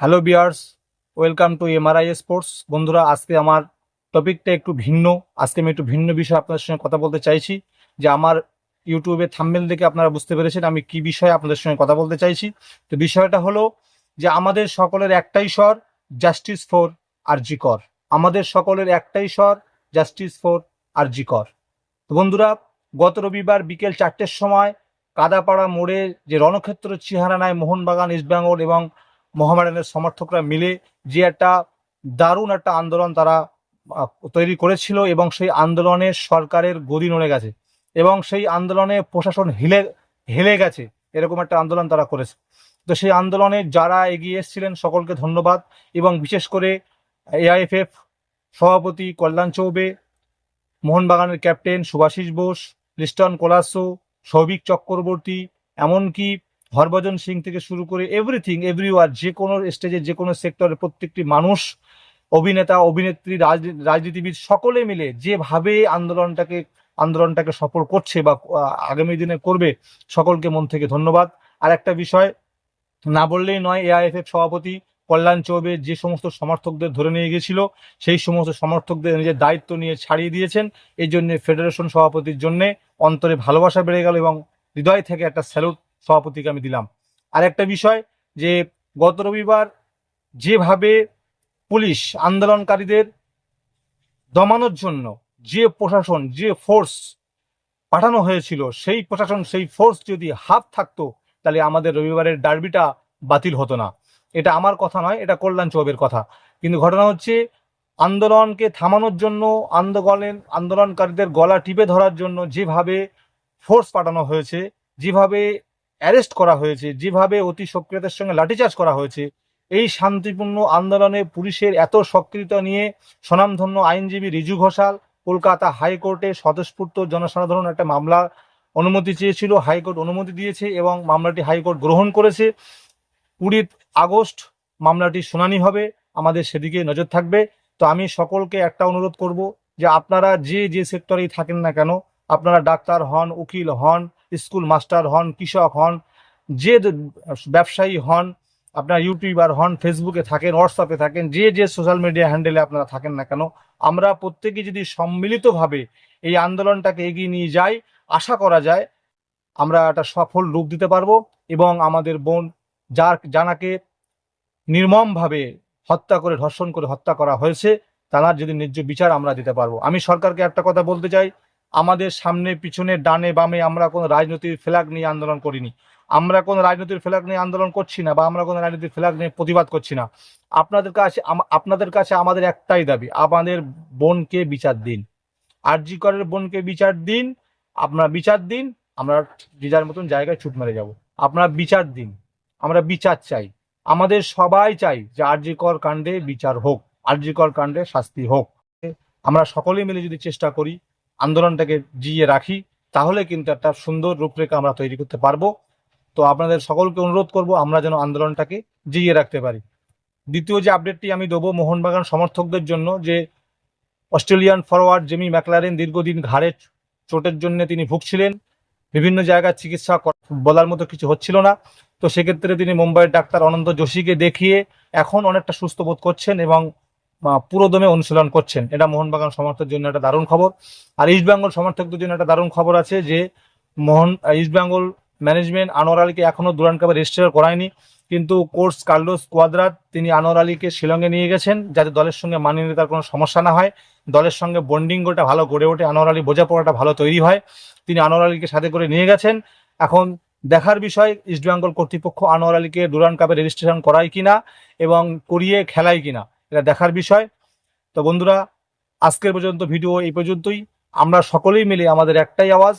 Hello viewers, welcome to MRI sports. বন্ধুরা, আজকে আমার টপিকটা একটু ভিন্ন। আজকে আমি একটু ভিন্ন বিষয়ে আপনাদের সঙ্গে কথা বলতে চাইছি, যে আমার ইউটিউবে থাম্বেল দেখে আপনারা বুঝতে পেরেছেন আমি কি বিষয়ে আপনাদের সঙ্গে কথা বলতে চাইছি। তো বিষয়টা হলো যে আমাদের সকলের একটাই স্বর, জাস্টিস ফর আরজি কর। আমাদের সকলের একটাই স্বর, জাস্টিস ফর আরজি কর। তো বন্ধুরা, গত রবিবার বিকেল চারটের সময় কাদাপাড়া মোড়ে যে রণক্ষেত্র চেহারা নেয় মোহনবাগান, ইস্টবেঙ্গল এবং মোহামেডানের সমর্থকরা মিলে যে একটা দারুণ একটা আন্দোলন তারা তৈরি করেছিল এবং সেই আন্দোলনে সরকারের গদি নড়ে গেছে এবং সেই আন্দোলনে প্রশাসন হিলে, হেলে গেছে, এরকম একটা আন্দোলন তারা করেছে। তো সেই আন্দোলনে যারা এগিয়ে এসেছিলেন, সকলকে ধন্যবাদ এবং বিশেষ করে এআইএফএফ সভাপতি কল্যাণ চৌবে, মোহনবাগানের ক্যাপ্টেন সুভাষিস বোস, লিস্টন কোলাসো, সৌভিক চক্রবর্তী, এমনকি হরভজন সিং থেকে শুরু করে এভরিথিং এভরিওয়ার যে কোনো স্টেজে যে কোনো সেক্টরের প্রত্যেকটি মানুষ, অভিনেতা, অভিনেত্রী, রাজনী- রাজনীতিবিদ সকলে মিলে যেভাবে আন্দোলনটাকে আন্দোলনটাকে সফল করছে বা আগামী দিনে করবে, সকলকে মন থেকে ধন্যবাদ। আর একটা বিষয়, না বললেই নয় এআইএফএফ সভাপতি কল্যাণ চৌবে যে সমস্ত সমর্থকদের ধরে নিয়ে গেছিল সেই সমস্ত সমর্থকদের নিজের দায়িত্ব নিয়ে ছাড়িয়ে দিয়েছেন। এই জন্য ফেডারেশন সভাপতির জন্য অন্তরে ভালোবাসা বেড়ে গেল এবং হৃদয় থেকে একটা স্যালুট সভাপতিকে আমি দিলাম। আর একটা বিষয় যে, গত রবিবার যেভাবে পুলিশ আন্দোলনকারীদের দমানোর জন্য যে প্রশাসন, যে ফোর্স পাঠানো হয়েছিল, সেই প্রশাসন, সেই ফোর্স যদি হাফ থাকতো, তাহলে আমাদের রবিবারের ডার্বিটা বাতিল হতো না। এটা আমার কথা নয়, এটা কল্যাণ চৌবের কথা। কিন্তু ঘটনা হচ্ছে, আন্দোলনকে থামানোর জন্য, আন্দোলনের, আন্দোলনকারীদের গলা টিপে ধরার জন্য যেভাবে ফোর্স পাঠানো হয়েছে, যেভাবে অ্যারেস্ট করা হয়েছে, যেভাবে অতি সক্রিয়তার সঙ্গে লাঠিচার্জ করা হয়েছে, এই শান্তিপূর্ণ আন্দোলনে পুলিশের এত সক্রিয়তা নিয়ে স্বনামধন্য আইনজীবী রিজু ঘোষাল, কলকাতা হাইকোর্টে স্বতঃস্ফূর্ত জনসাধারণ একটা মামলা অনুমতি চেয়েছিল, হাইকোর্ট অনুমতি দিয়েছে এবং মামলাটি হাইকোর্ট গ্রহণ করেছে। কুড়ি আগস্ট মামলাটি শুনানি হবে, আমাদের সেদিকে নজর থাকবে। তো আমি সকলকে একটা অনুরোধ করব যে আপনারা যে যে সেক্টরেই থাকেন না কেন, আপনারা ডাক্তার হন, উকিল হন স্কুল মাস্টার হন, কৃষক হন, যে ব্যবসায়ী হন, আপনার ইউটিউবার হন, ফেসবুকে থাকেন, হোয়াটসঅ্যাপে থাকেন, যে যে সোশ্যাল মিডিয়া হ্যান্ডেলে আপনারা থাকেন না কেন, আমরা প্রত্যেকে যদি সম্মিলিতভাবে এই আন্দোলনটাকে এগিয়ে নিয়ে যাই, আশা করা যায় আমরা একটা সফল রূপ দিতে পারব এবং আমাদের বোন যার জানাকে নির্মমভাবে হত্যা করে, ধর্ষণ করে হত্যা করা হয়েছে, তার যদি ন্যায্য বিচার আমরা দিতে পারব। আমি সরকারকে একটা কথা বলতে চাই আমাদের সামনে, পিছনে, ডানে, বামে আমরা কোনো রাজনৈতিক ফ্ল্যাগ নিয়ে আন্দোলন করিনি। আমরা কোনো রাজনৈতিক ফ্ল্যাগ নিয়ে আন্দোলন করছি না বা আমরা কোনো রাজনৈতিক ফ্ল্যাগ নিয়ে প্রতিবাদ করছি না। আপনাদের কাছে আপনাদের কাছে আমাদের একটাই দাবি, আমাদের বোনকে বিচার দিন। আরজি করের বোনকে বিচার দিন আপনারা বিচার দিন, আমরা যে যার মতন জায়গায় ছুট মেরে যাব। আপনারা বিচার দিন, আমরা বিচার চাই। আমাদের সবাই চাই যে আরজি কর কাণ্ডে বিচার হোক, আরজি কর কাণ্ডে শাস্তি হোক। আমরা সকলেই মিলে যদি চেষ্টা করি আন্দোলনটাকে জিয়ে রাখি, তাহলে কিন্তু একটা সুন্দর রূপরেখা আমরা তৈরি করতে পারব। তো আপনাদের সকলকে অনুরোধ করব, আমরা যেন আন্দোলনটাকে জিয়ে রাখতে পারি। দ্বিতীয় যে আপডেটটি আমি দেবো মোহনবাগান সমর্থকদের জন্য, যে অস্ট্রেলিয়ান ফরওয়ার্ড জেমি ম্যাকলারেন দীর্ঘদিন ঘাড়ে চোটের জন্য তিনি ভুগছিলেন। বিভিন্ন জায়গায় চিকিৎসা বলার মতো কিছু হচ্ছিল না। তো সেক্ষেত্রে তিনি মুম্বাইয়ের ডাক্তার অনন্ত যোশীকে দেখিয়ে এখন অনেকটা সুস্থ বোধ করছেন এবং পুরোদমে অনুশীলন করছেন। এটা মোহনবাগান সমর্থকদের জন্য একটা দারুণ খবর। আর ইস্টবেঙ্গল সমর্থকদের জন্য একটা দারুণ খবর আছে যে, মোহন ইস্টবেঙ্গল ম্যানেজমেন্ট আনোয়ার আলীকে এখনও দুরান কাপে রেজিস্টার করায়নি। কিন্তু কোর্স কার্লোস কোয়াদ্রাত তিনি আনোয়ার আলীকে শিলংয়ে নিয়ে গেছেন, যাতে দলের সঙ্গে মানিয়ে নিতে তার কোনো সমস্যা না হয়। দলের সঙ্গে বন্ডিংটা ভালো গড়ে ওঠে, আনোয়ার আলী বোঝাপড়াটা ভালো তৈরি হয়। তিনি আনোয়ার আলীকে সাথে করে নিয়ে গেছেন। এখন দেখার বিষয় ইস্টবেঙ্গল কর্তৃপক্ষ আনোয়ার আলীকে ডুরান কাপে রেজিস্ট্রেশন করায় কিনা এবং করিয়ে খেলায় কিনা। এটা দেখার বিষয়। তো বন্ধুরা, আজকের পর্যন্ত ভিডিও এই পর্যন্তই। আমরা সকলেই মিলে আমাদের একটাই আওয়াজ,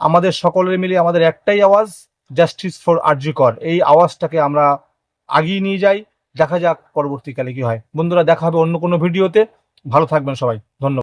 আমাদের সকলের মিলে আমাদের একটাই আওয়াজ জাস্টিস ফর আর্যিকর এই আওয়াজটাকে আমরা আগিয়ে নিয়ে যাই, দেখা যাক পরবর্তীকালে কি হয়। বন্ধুরা, দেখা হবে অন্য কোনো ভিডিওতে। ভালো থাকবেন সবাই। ধন্যবাদ।